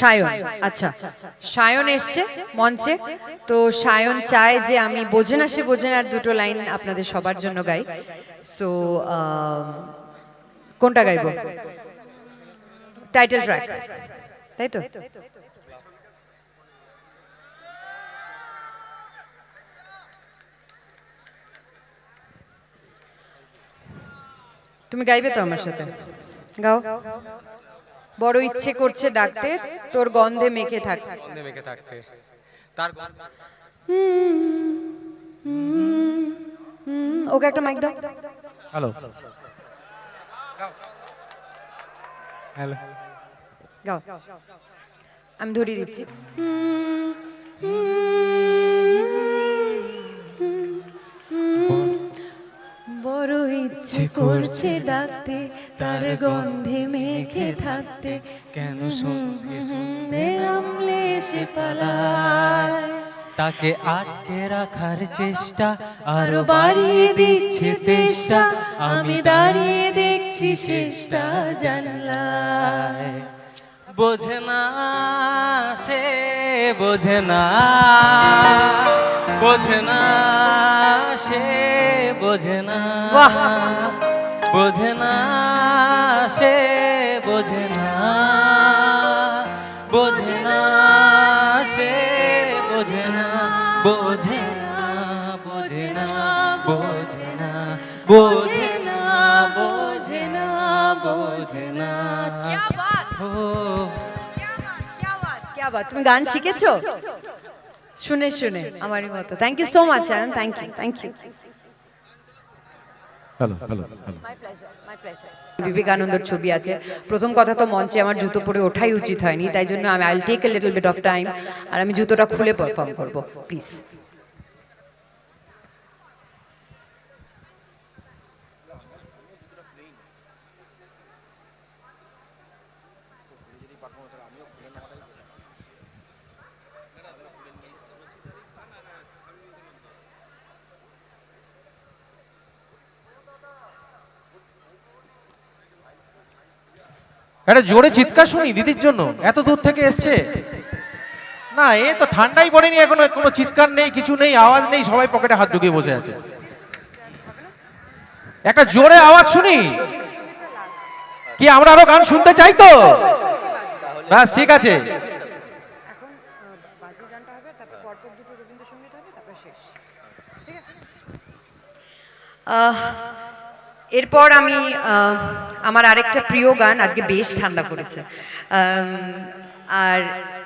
সায়ন আচ্ছা। সায়ন এসছে মঞ্চে। তো সায়ন চায় যে আমি বোঝে না সে বোঝে না আর দুটো লাইন আপনাদের সবার জন্য গাই। সো কোনটা গাইবো? টাইটেল ট্র্যাক তাই তো? তুমি গাইবে তো আমার সাথে? গাও। বড় ইচ্ছে করছে ডাকতে তোর গন্ধে মেখে থাক। গন্ধে মেখে থাকতে। তার ওকে একটা মাইক দাও। হ্যালো হ্যালো গাও। আমি ধরিয়ে দিচ্ছি। বড় ইচ্ছে করছে ডাকতে তার গন্ধে মেখে থাকতে কেন সঙ্গে শুনবে আমলে সে পালায়? তাকে আটকে রাখার চেষ্টা আরও বাড়িয়ে দিচ্ছে চেষ্টা আমি দাঁড়িয়ে দেখছি শেষটা জানলায়। বোঝে না সে বোঝে না বোঝে না বোঝে না। বোঝে না সে বোঝে না। বোঝে না সে বোঝে না। বোঝে না বোঝে না বোঝে না। বোঝে না তুমি গান শিখেছো? শুনে শুনে আমারই মতো। Thank you so much and thank you thank you hello hello hello বিবেকানন্দর ছবি আছে। প্রথম কথা তো মঞ্চে আমার জুতো পরে ওঠাই উচিত হয়নি তাই জন্য আমি I'll take a little bit of time আর আমি জুতোটা খুলে পারফর্ম করব প্লিজ একটা জোরে চিৎকার শুনি দিদির জন্য। এত দূর থেকে এসছে। না এ তো ঠান্ডাই পড়েনি এখনও কোনো চিৎকার নেই কিছু নেই আওয়াজ নেই সবাই পকেটে হাত ঢুকিয়ে বসে আছে। একটা জোরে আওয়াজ শুনি। কি আমরা আরও গান শুনতে চাই তো? ব্যাস ঠিক আছে। আহ, এরপর আমি আমার আরেকটা প্রিয় গান আজকে বেশ ঠান্ডা পড়েছে। আর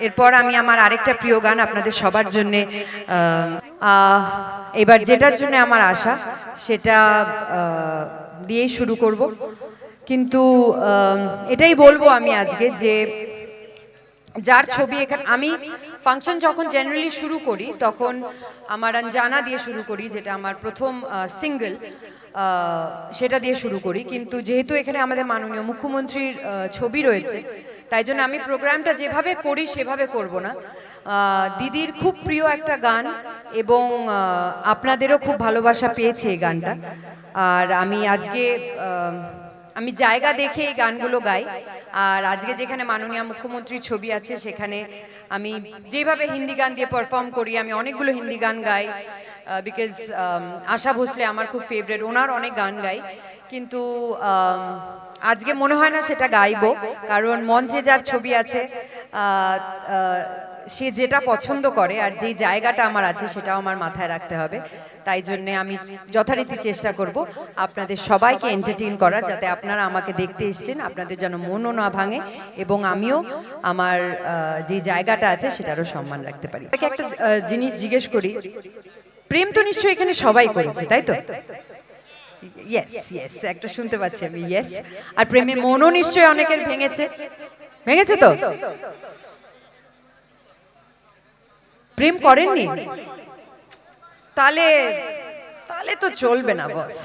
এরপর আমি আমার আরেকটা প্রিয় গান আপনাদের সবার জন্যে এবার যেটার জন্য আমার আশা, সেটা দিয়েই শুরু করব। কিন্তু এটাই বলব আমি আজকে যে, যার ছবি এখানে আমি ফাংশন যখন জেনারেলি শুরু করি, তখন আমার জানা দিয়ে শুরু করি, যেটা আমার প্রথম সিঙ্গেল সেটা দিয়ে শুরু করি। কিন্তু যেহেতু এখানে আমাদের মাননীয় মুখ্যমন্ত্রীর ছবি রয়েছে, তাই জন্য আমি প্রোগ্রামটা যেভাবে করি, সেভাবে করব না। দিদির খুব প্রিয় একটা গান এবং আপনাদেরও খুব ভালোবাসা পেয়েছে এই গানটা। আর আমি আজকে আমি জায়গা দেখে এই গানগুলো গাই। আর আজকে যেখানে মাননীয় মুখ্যমন্ত্রীর ছবি আছে সেখানে আমি যেভাবে হিন্দি গান দিয়ে পারফর্ম করি আমি অনেকগুলো হিন্দি গান গাই বিকজ আশা ভোসলে আমার খুব ফেভারেট ওনার অনেক গান গাই। কিন্তু আজকে মনে হয় না সেটা গাইবো কারণ মঞ্চে যার ছবি আছে সে যেটা পছন্দ করে আর যেই জায়গাটা আমার আছে সেটাও আমার মাথায় রাখতে হবে। তাই জন্য আমি যথারীতি চেষ্টা করব আপনাদের সবাইকে এন্টারটেইন করার যাতে আপনারা আমাকে দেখতে এসেছেন, আপনাদের যেন মনও না ভাঙে এবং আমিও আমার যে জায়গাটা আছে সেটারও সম্মান রাখতে পারি। একটা জিনিস জিজ্ঞেস করি। প্রেম তো নিশ্চয়ই এখানে সবাই করেছে, তাই তো? একটা শুনতে পাচ্ছি আমি ইয়েস আর প্রেমে মনও নিশ্চয়ই অনেকের ভেঙেছে। ভেঙেছে তো? প্রেম করেননি? তাহলে তাহলে তো চলবে না বস।